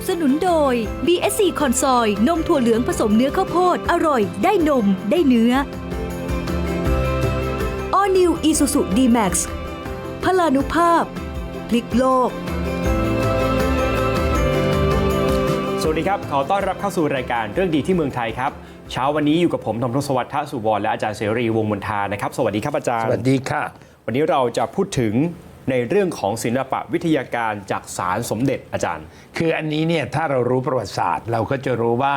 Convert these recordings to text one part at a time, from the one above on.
บสนุนโดย BSC คอนซอยนมถั่วเหลืองผสมเนื้อข้าวโพด อร่อย ได้นม ได้เนื้อ All New Isuzu D-Max พลานุภาพ พลิกโลก สวัสดีครับ ขอต้อนรับเข้าสู่รายการเรื่องดีที่เมืองไทยครับ เช้าวันนี้อยู่กับผมธมทศวรรษทสุวรรณและอาจารย์เสรีวงศ์มนทานะครับ สวัสดีครับอาจารย์ สวัสดีค่ะ วันนี้เราจะพูดถึง ในเรื่องของศิลปะวิทยาการจากสารสมเด็จอาจารย์ คืออันนี้เนี่ยถ้าเรารู้ประวัติศาสตร์ เราก็จะรู้ว่า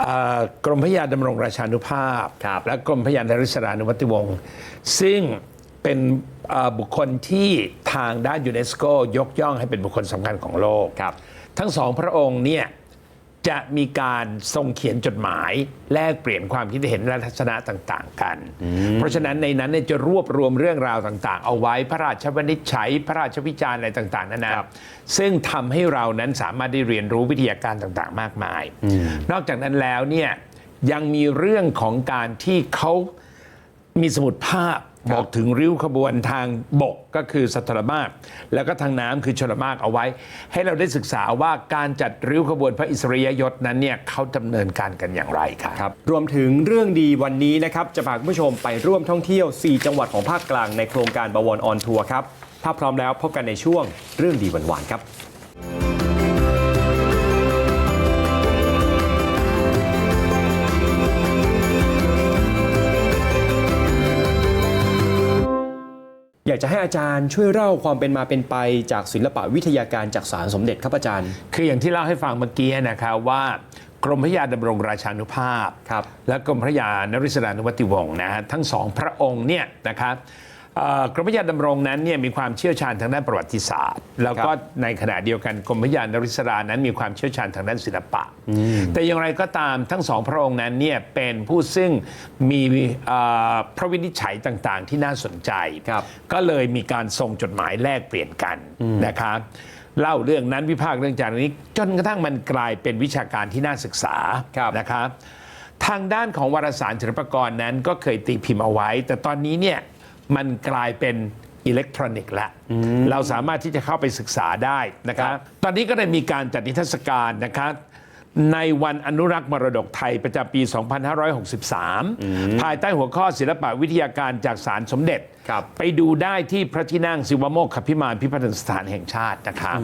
เอ่อกรมพระยาดำรงราชานุภาพครับและกรมพระยานริศรานุวัติวงศ์ซึ่งเป็นเอ่อบุคคลที่ทางด้านยูเนสโกยกย่องให้เป็นบุคคลสำคัญของโลกครับทั้งสองพระองค์เนี่ย จะมีการทรงเขียนจดหมายแลกเปลี่ยนความคิดเห็นและทัศนะต่างๆ กัน เพราะฉะนั้นในนั้นเนี่ยจะรวบรวมเรื่องราวต่างๆ เอาไว้พระราชวินิจฉัยพระราชวิจารณ์อะไรต่างๆนั่นนะครับซึ่งทำให้เรานั้นสามารถได้เรียนรู้วิทยาการต่างๆ มากมาย นอกจากนั้นแล้วเนี่ยยังมีเรื่องของการที่เขามีสมุดภาพ บอกถึงริ้วขบวนทางบกก็คือสัตรมาศแล้วก็ทางน้ำคือชลมากเอาไว้ ให้เราได้ศึกษาว่าการจัดริ้วขบวนพระอิสริยยศนั้นเนี่ยเขาดำเนินการกันอย่างไรครับรบรวมถึงเรื่องดีวันนี้นะครับจะพาคุณผู้ชมไปร่วมท่องเที่ยว 4 จังหวัดของภาคกลางในโครงการบวรออนทัวร์ครับถ้าพร้อมแล้วพบกันในช่วงเรื่องดีหวานๆครับ อยากจะให้อาจารย์ช่วยเล่าความเป็นมาเป็นไปจากศิลปะวิทยาการจากสารสมเด็จครับอาจารย์ คืออย่างที่เล่าให้ฟังเมื่อกี้นะครับว่ากรมพระยาดำรงราชานุภาพครับและกรมพระยานริศรานุวัติวงศ์นะฮะทั้งสองพระองค์เนี่ยนะครับ กรมพระยาดำรงนั้นเนี่ยมีความเชี่ยวชาญทางด้านประวัติศาสตร์ แล้วก็ในขณะเดียวกันกรมพระยานริศรานั้นมีความเชี่ยวชาญทางด้านศิลปะ แต่อย่างไรก็ตามทั้งสองพระองค์นั้นเนี่ยเป็นผู้ซึ่งมีเอ่อพระวินิจฉัยต่างๆ ที่น่าสนใจครับก็เลยมีการส่งจดหมายแลกเปลี่ยนกันนะครับเล่าเรื่องนั้นวิพากษ์เรื่องจากนี้ จนกระทั่งมันกลายเป็นวิชาการที่น่าศึกษาครับนะครับทางด้านของวารสารศิลปากรนั้นก็เคยตีพิมพ์เอาไว้ แต่ตอนนี้เนี่ย มันกลายเป็นอิเล็กทรอนิกส์ละเราสามารถที่จะเข้าไปศึกษาได้นะครับ ตอนนี้ก็ได้มีการจัดนิทรรศการนะครับในวันอนุรักษ์มรดกไทยประจำปี 2563 ภายใต้หัวข้อศิลปะวิทยาการจากสารสมเด็จครับไปดูได้ที่พระที่นั่งศิวโมกขพิมานพิพิธสถานแห่งชาตินะครับ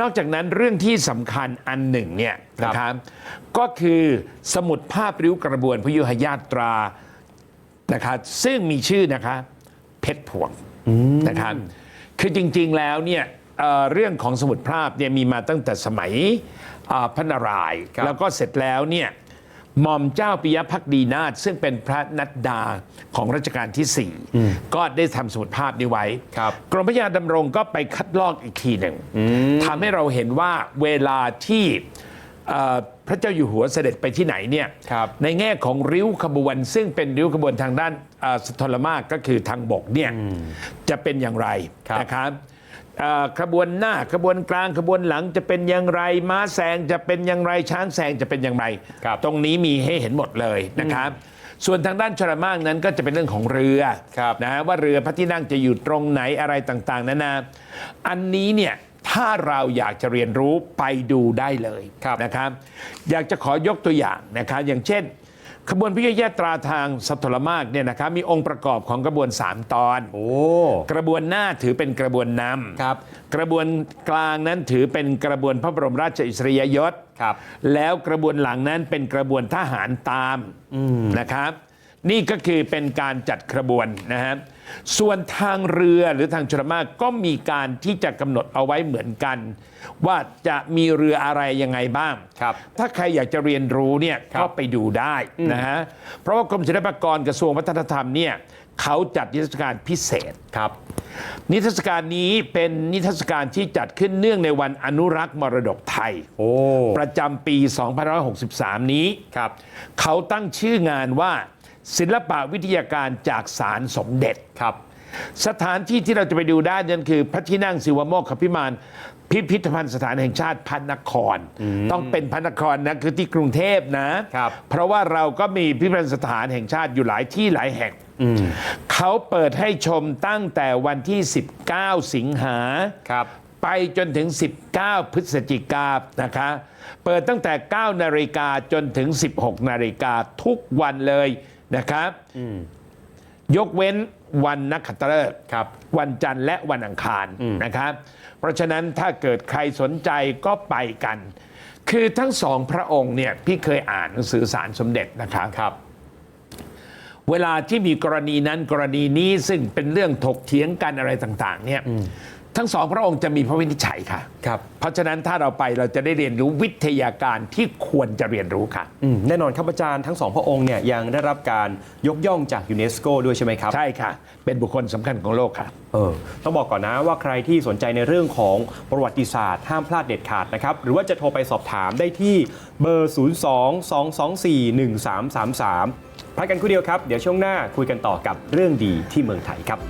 นอกจากนั้นเรื่องที่สำคัญอันหนึ่งเนี่ยครับนะครับก็คือสมุดภาพริ้วกระบวนพยุหยาตรานะครับซึ่งมีชื่อนะคะ เพชรพวงนะครับคือจริงๆแล้วเนี่ยเอ่อเรื่องของสมุดภาพเนี่ยมีมาตั้งแต่สมัยอ่าพระนารายณ์ครับ แล้วก็เสร็จแล้วเนี่ยหม่อมเจ้าปิยพักดีนาถซึ่งเป็นพระนัดดาของรัชกาลที่ 4 ก็ได้ทำสมุดภาพนี้ไว้ ครับ กรมพระยาดำรงก็ไปคัดลอกอีกทีหนึ่งทำให้เราเห็นว่าเวลาที่เอ่อ พระเจ้าอยู่หัวเสด็จไปที่ไหนเนี่ยครับในแง่ของริ้วขบวน ซึ่งเป็นริ้วขบวนทางด้านเอ่อสทรมากก็คือทางบกเนี่ยจะเป็นอย่างไรครับนะครับเอ่อขบวนหน้าขบวนกลางขบวนหลังจะเป็นอย่างไร ม้าแซงจะเป็นอย่างไรช้างแซงจะเป็นอย่างไรครับตรงนี้มีให้เห็นหมดเลยนะครับ ส่วนทางด้านชรมากนั้นก็จะเป็นเรื่องของเรือครับนะว่าเรือพระที่นั่งจะอยู่ตรงไหนอะไรต่างๆนานาอันนี้เนี่ย ถ้าเราอยากจะเรียนรู้ไปดูได้เลยครับนะครับ อยากจะขอยกตัวอย่างนะครับอย่างเช่น ขบวนพิยาตราทางสัทรมากเนี่ยนะครับมีองค์ประกอบของกระบวน 3 ตอนโอ้กระบวนหน้าถือเป็นกระบวนนำครับ กระบวนกลางนั้นถือเป็นกระบวนพระบรมราชอิสริยยศครับ แล้วกระบวนหลังนั้นเป็นกระบวนทหารตามนะครับ นี่ก็คือเป็นการจัดกระบวนนะฮะ ส่วนทางเรือหรือทางชลมากก็มีการที่จะกำหนดเอาไว้เหมือนกัน ว่าจะมีเรืออะไรยังไงบ้าง ครับ ถ้าใครอยากจะเรียนรู้เนี่ยครับ ก็ไปดูได้นะฮะเพราะว่ากรมศิลปากรกระทรวงวัฒนธรรมเนี่ยเขาจัดนิทรรศการพิเศษ ครับ นิทรรศการนี้เป็นนิทรรศการที่จัดขึ้นเนื่องในวันอนุรักษ์มรดกไทย โอ้ประจำปี 2563 นี้ ครับ เขาตั้งชื่องานว่า ศิลปะวิทยาการจากสารสมเด็จครับ สถานที่ที่เราจะไปดูได้นั่นคือ พระที่นั่งศิวโมกขพิมานพิพิธภัณฑ์สถานแห่งชาติพระนคร ต้องเป็นพระนครนะคือที่กรุงเทพนะ ครับ เพราะว่าเราก็มีพิพิธภัณฑ์สถานแห่งชาติอยู่หลายที่หลายแห่งเขาเปิดให้ชมตั้งแต่วันที่ 19 สิงหา ครับ ไปไปจนถึง 19 พฤศจิกายนนะคะ เปิดตั้งแต่ 9 นาฬิกาจนถึง 16 นาฬิกาทุกวันเลย นะครับยกเว้นวันนักขัตฤกษ์ครับวันจันทร์และวันอังคารอืมนะครับ เพราะฉะนั้นถ้าเกิดใครสนใจก็ไปกัน คือทั้งสองพระองค์เนี่ยพี่เคยอ่านหนังสือสารสมเด็จนะครับครับ เวลาที่มีกรณีนั้นกรณีนี้ซึ่งเป็นเรื่องถกเถียงกันอะไรต่าง ๆ เนี่ย ทั้งสองพระองค์จะมีพระวินิจฉัยค่ะ ครับ เพราะฉะนั้นถ้าเราไปเราจะได้เรียนรู้วิทยาการที่ควรจะเรียนรู้ค่ะ อืมแน่นอนครับอาจารย์ทั้งสองพระองค์เนี่ยยังได้รับการยกย่องจากยูเนสโกด้วยใช่ไหมครับ ใช่ค่ะ เป็นบุคคลสำคัญของโลกค่ะ เออต้องบอกก่อนนะว่าใครที่สนใจในเรื่องของประวัติศาสตร์ห้ามพลาดเด็ดขาดนะครับ หรือว่าจะโทรไปสอบถามได้ที่เบอร์ 02-224-1333 พักกันครู่เดียวครับ เดี๋ยวช่วงหน้าคุยกันต่อกับเรื่องดีที่เมืองไทยครับ